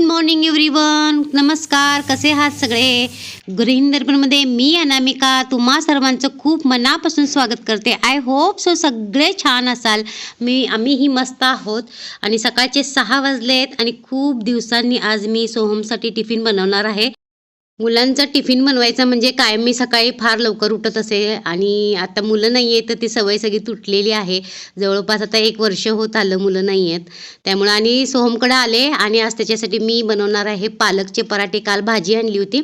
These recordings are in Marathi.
गुड मॉर्निंग एव्हरीवन नमस्कार. कसे आहात सगळे? गृहिणी दर्पणमध्ये मी अनामिका तुम्हा सर्वांचं खूप मनापासून स्वागत करते. आय होप सो सगळे छान असाल. मी आम्हीही मस्त आहोत. आणि सकाळचे सहा वाजलेत आणि खूप दिवसांनी आज मी सोहमसाठी टिफिन बनवणार आहे. मुलांचा टिफिन बनवायचा म्हणजे कायम मी सकाळी फार लवकर उठत असे आणि आता मुलं नाही आहेत तर ती सवय सगळी तुटलेली आहे. जवळपास आता एक वर्ष होत आलं मुलं नाही आहेत. त्यामुळं आणि सोहमकडे आले आणि आज त्याच्यासाठी मी बनवणार आहे पालकचे पराठे. काल भाजी आणली होती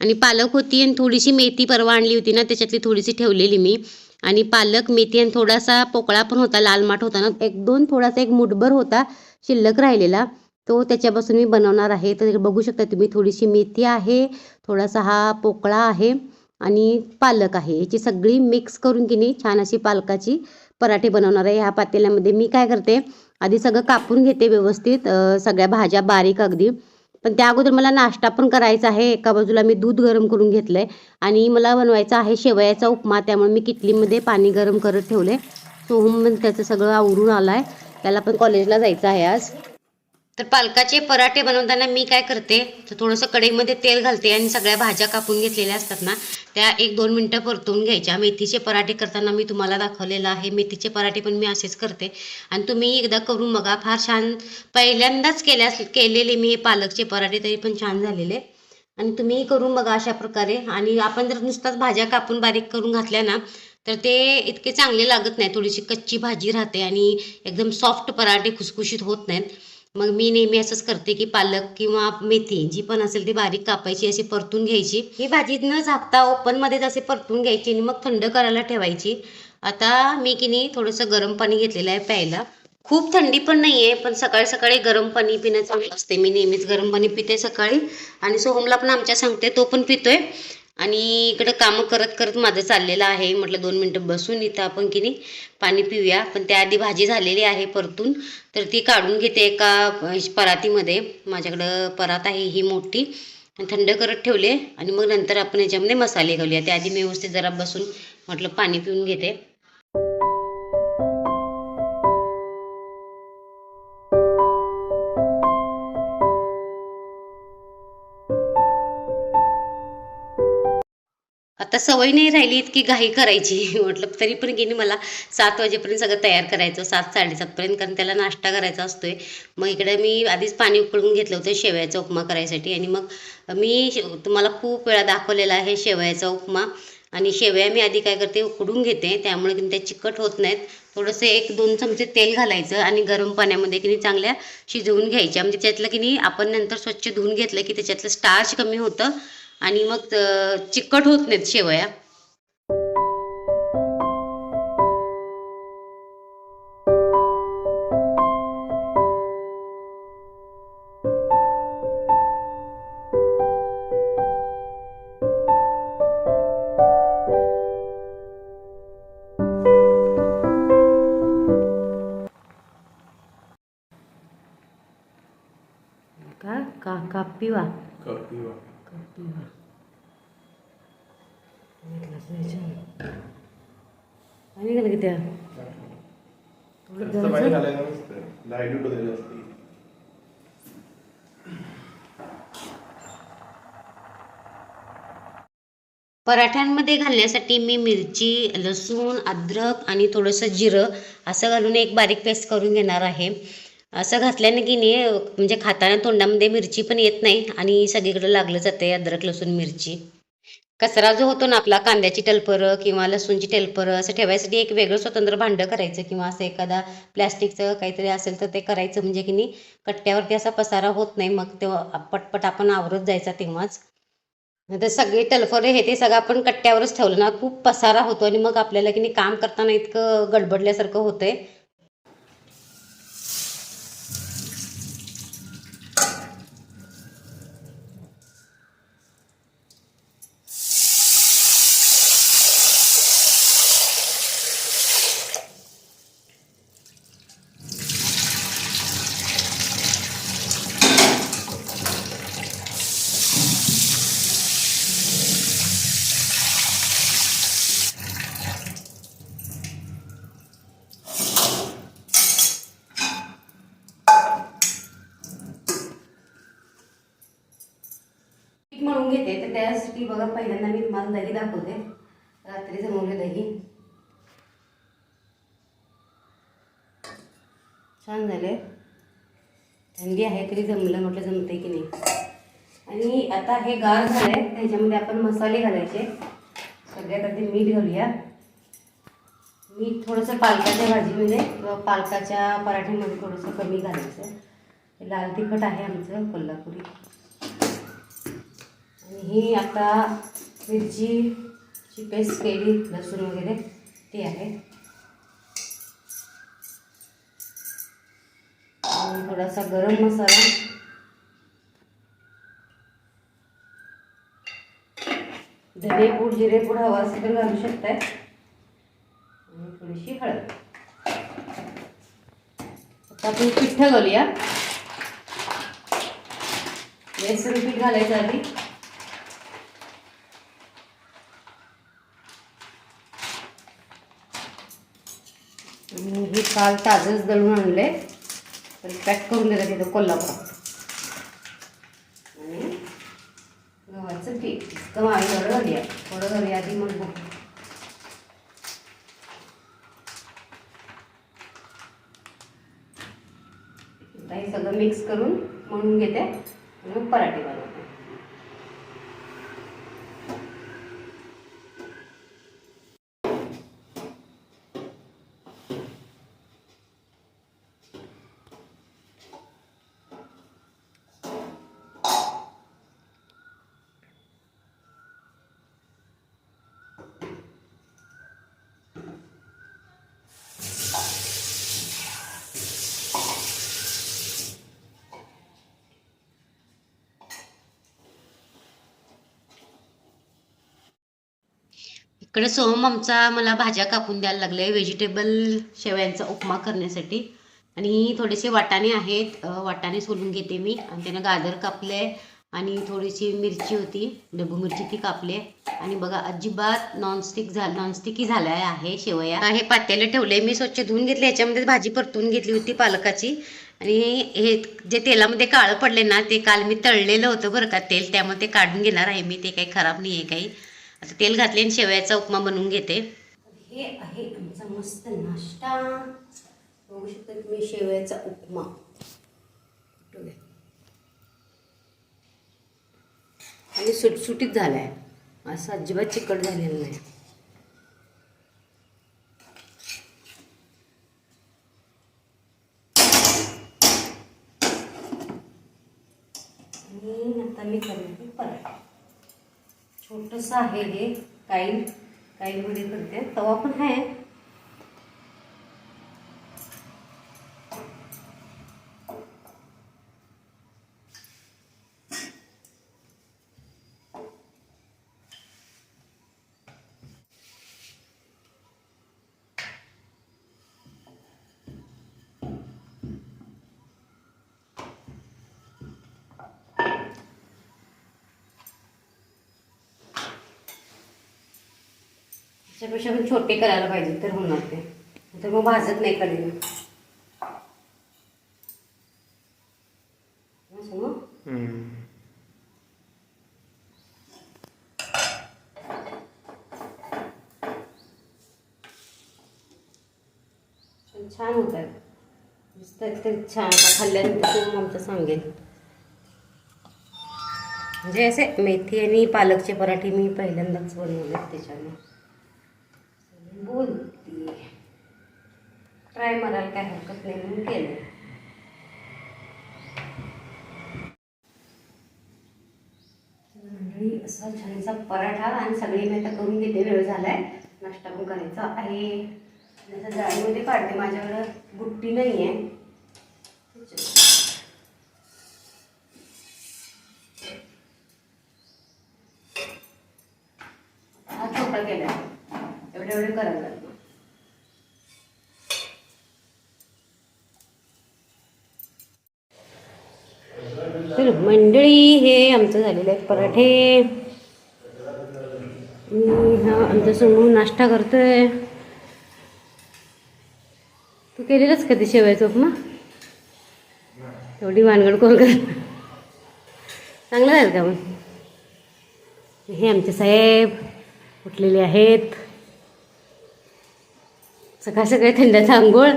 आणि पालक होती आणि थोडीशी मेथी परवा आणली होती ना त्याच्यातली थोडीशी ठेवलेली मी. आणि पालक मेथी आणि थोडासा पोकळा पण होता लाल माठ होता ना एक दोन थोडासा एक मुठभर होता शिल्लक राहिलेला. तो त्याच्यापासून मी बनवणार आहे. तर बघू शकता तुम्ही थोडीशी मेथी आहे थोडासा हा पोकळा आहे आणि पालक आहे. याची सगळी मिक्स करून की नाही छान अशी पालकाची पराठे बनवणार आहे. ह्या पातेल्यामध्ये मी काय करते आधी सगळं कापून घेते व्यवस्थित सगळ्या भाज्या बारीक अगदी. पण त्या अगोदर मला नाश्ता पण करायचा आहे. एका बाजूला मी दूध गरम करून घेतलं आहे आणि मला बनवायचा आहे शेवयाचा उपमा. त्यामुळे मी किटलीमध्ये पाणी गरम करत ठेवलं आहे सोहम त्याचं सगळं आवरून आला आहे त्याला पण कॉलेजला जायचं आहे आज. तर पालकाचे पराठे बनवताना मी काय करते तर थोडंसं कढईमध्ये तेल घालते आणि सगळ्या भाज्या कापून घेतलेल्या असतात ना त्या एक दोन मिनटं परतवून घ्यायच्या. मेथीचे पराठे करताना मी तुम्हाला दाखवलेलं आहे. मेथीचे पराठे पण मी असेच करते. आणि तुम्ही एकदा करून बघा फार छान पहिल्यांदाच केल्या केलेले मी हे पालकचे पराठे तरी पण छान झालेले. आणि तुम्ही करून बघा अशा प्रकारे. आणि आपण जर नुसताच भाज्या कापून बारीक करून घातल्या ना तर ते इतके चांगले लागत नाही थोडीशी कच्ची भाजी राहते आणि एकदम सॉफ्ट पराठे खुसखुशीत होत नाहीत. मग मी नेहमी असंच करते की पालक किंवा मेथी जी पण असेल ती बारीक कापायची अशी परतून घ्यायची. ही भाजी न झाकता ओपनमध्येच असे परतून घ्यायची आणि मग थंड करायला ठेवायची. आता मी की नाही थोडंसं गरम पाणी घेतलेलं आहे प्यायला. खूप थंडी पण नाही आहे पण सकाळी सकाळी गरम पाणी पिणं चांगलं असते मी नेहमीच गरम पाणी पिते सकाळी. आणि सोहमला पण आमच्या सांगते तो पण पितोय. आणि इकडं कामं करत करत माझं चाललेलं आहे. म्हटलं दोन मिनटं बसून इथं आपण की नाही पाणी पिऊया. पण त्याआधी भाजी झालेली आहे परतून. तर ती काढून घेते एका परातीमध्ये. माझ्याकडं परात आहे ही मोठी. थंड करत ठेवले. आणि मग नंतर आपण याच्यामध्ये मसाले घालूया. त्याआधी मी व्यवस्थित जरा बसून म्हटलं पाणी पिऊन घेते. आता सवय नाही राहिली इतकी घाई करायची. म्हटलं तरी पण गेली मला सात वाजेपर्यंत सगळं तयार करायचं सात साडेसातपर्यंत कारण त्याला नाश्ता करायचा असतोय. मग इकडे मी आधीच पाणी उकळून घेतलं होतं शेवयाचा उपमा करायसाठी. आणि मग मी तुम्हाला खूप वेळा दाखवलेला आहे शेवयाचा उपमा. आणि शेवया मी आधी काय करते उकडून घेते. त्यामुळे की त्या चिकट होत नाहीत. थोडंसं एक दोन चमचे तेल घालायचं आणि गरम पाण्यामध्ये की नाही चांगल्या शिजवून घ्यायच्या. म्हणजे त्यातलं की नाही आपण नंतर स्वच्छ धुवून घेतलं की त्याच्यातलं स्टार्च कमी होतं. आणि मग चिकट होत नाहीत शेवया. का? का? कापिवा कपिवा गेलं की त्या पराठ्यांमध्ये घालण्यासाठी मी मिरची लसूण अद्रक आणि थोडंसं जिरं असं घालून एक बारीक पेस्ट करून घेणार आहे. असं घातल्याने की नाही म्हणजे खाताना तोंडामध्ये मिरची पण येत नाही आणि सगळीकडे लागलं जाते अद्रक लसूण मिरची. कचरा जो होतो ना आपला कांद्याची टलपरं किंवा लसूणची टलपरं असं ठेवायसाठी एक वेगळं स्वतंत्र भांडं करायचं किंवा असं एखादा प्लॅस्टिकचं काहीतरी असेल तर ते करायचं. म्हणजे की नाही कट्ट्यावरती असा पसारा होत नाही. मग तेव्हा पटपट आपण आवरत जायचा तेव्हाच. तर सगळे टलफरे हे ते सगळं आपण कट्ट्यावरच ठेवलं ना खूप पसारा होतो आणि मग आपल्याला की नाही काम करताना इतकं गडबडल्यासारखं होतंय. त्यासाठी बघा पहिल्यांदा मी तुम्हाला दही दाखवते. रात्री जमवले दही. छान झाले. थंडी आहे तरी जमलं म्हटलं जमते की नाही. आणि आता हे गार झालंय त्याच्यामध्ये आपण मसाले घालायचे. सगळ्यात आधी मीठ घालूया. मीठ थोडंसं पालकाच्या भाजीमध्ये किंवा पालकाच्या पराठ्यामध्ये थोडंसं कमी घालायचं. लाल तिखट आहे आमचं कोल्हापुरी. ही आता मिरचीची पेस्ट केली लसूण वगैरे ती आहे. आणि थोडासा गरम मसाला. धनेपूड जिरेपूड हवा असेल तर घालू शकताय. आणि थोडीशी हळद. आता आपण पिठ्ठं घालूया. बेसन पीठ घालायचं आधी. मी काल ताजंच दळून आणले. तर पॅक करून दिलं तिथं कोल्हापुरात. आणि गव्हाचं पीठ. इतकं आम्ही थोडं घालूया थोडं घालूया आधी मग बघू. हे सगळं मिक्स करून मळून घेते आणि मग पराठे बनवते. इकडे सोहम आमचा मला भाज्या कापून द्यायला लागले व्हेजिटेबल शेवयांचा उपमा करण्यासाठी. आणि थोडेसे वाटाणे आहेत वाटाणे सोलून घेते मी. आणि त्यानं गाजर कापले आणि थोडीशी मिरची होती डबू मिरची ती कापले आणि बघा अजिबात नॉनस्टिक झालं नॉनस्टिकी झाल्या आहे शेवया. हे पात्याला ठेवले मी स्वच्छ धुवून घेतले याच्यामध्ये भाजी परतून घेतली होती पालकाची. आणि हे जे तेलामध्ये काळं पडले ना ते काल मी तळलेलं होतं बरं का तेल. त्यामुळे ते काढून घेणार आहे मी ते काही खराब नाही आहे काही. आता तेल घातले आणि शेवयाचा उपमा बनवून घेते. हे आहे आमचा मस्त नाश्ता. बघू शकता तुम्ही शेवयाचा उपमा. आणि सुटसुटीत झाला आहे असं अजिबात चिकट झालेलं नाही आणि आता मी करते पराठा कसं आहे हे? काही काहीमध्ये करते. तवा पण आहे. त्याच्यापेक्षा पण छोटे करायला पाहिजे तर होणार ते. तर मग भाजत नाही कधी मग पण छान होत आहेत छान. खाल्ल्यानंतर आमचं सांगेल. म्हणजे असे मेथी आणि पालकचे पराठे मी पहिल्यांदाच बनवले त्याच्यामुळे. बोलते. ट्राय मारायला काय हरकत नाही म्हणून केलं. मंडळी असा छानसा पराठा आणि सगळी मी आता करून घेते वेळ झालाय. नाश्ता पण करायचा आहे. जसं जाळीमध्ये काढते माझ्याकडं बुट्टी नाही आहे हा छोटा केला एवढे एवढे करायला लागलं तर मंडळी हे आमचं झालेलं आहे पराठे. मी हा आमचा समोर नाश्ता करतोय. तू केलेलंच कधी शेवायचं उपमा? एवढी वानगड कोण कर चांगलं झालं का मग? हे आमचे साहेब उठलेले आहेत. सकाळ सकाळी थंडाचा आंघोळ.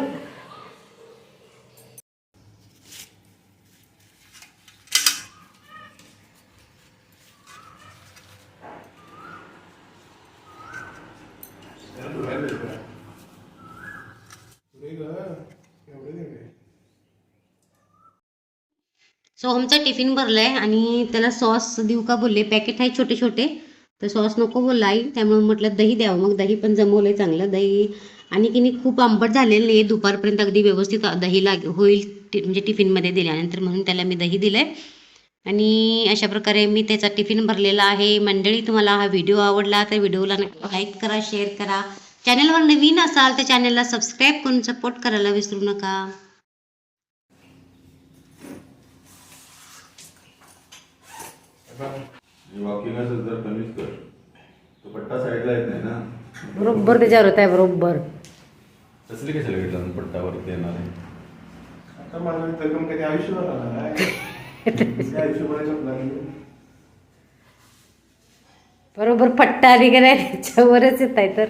सोहमचा टिफिन भरलाय आणि त्याला सॉस देऊ का बोलले? पॅकेट आहे छोटे छोटे तर सॉस नको बोलला आई. त्यामुळे म्हटलं दही द्यावं. मग दही पण जमवलंय चांगलं. दही आणि की नाही खूप आंबट झालेलं नाही दुपारपर्यंत अगदी व्यवस्थित दही लाग होईल म्हणजे टिफिनमध्ये दिल्यानंतर म्हणून त्याला मी दही दिलं आहे आणि अशा प्रकारे मी त्याचा टिफिन भरलेला आहे. मंडळी तुम्हाला हा व्हिडिओ आवडला तर व्हिडिओला लाईक करा शेअर करा. चॅनलवर नवीन असाल तर चॅनलला सबस्क्राईब करून सपोर्ट करायला विसरू नका. वॉकिंग असेल तर कमीच कर. तो पट्टा साईडला येत नाही ना. बरोबर त्याच्यावर होत आहे बरोबर. तसली कशाला घेतला पट्टावरती येणार आहे? आता माझा तगम कधी आयुष्यभर आला नाही. त्या आयुष्यभराच्या प्लॅन बरोबर पट्टा आणि काय त्याच्यावरच येत आहे तर.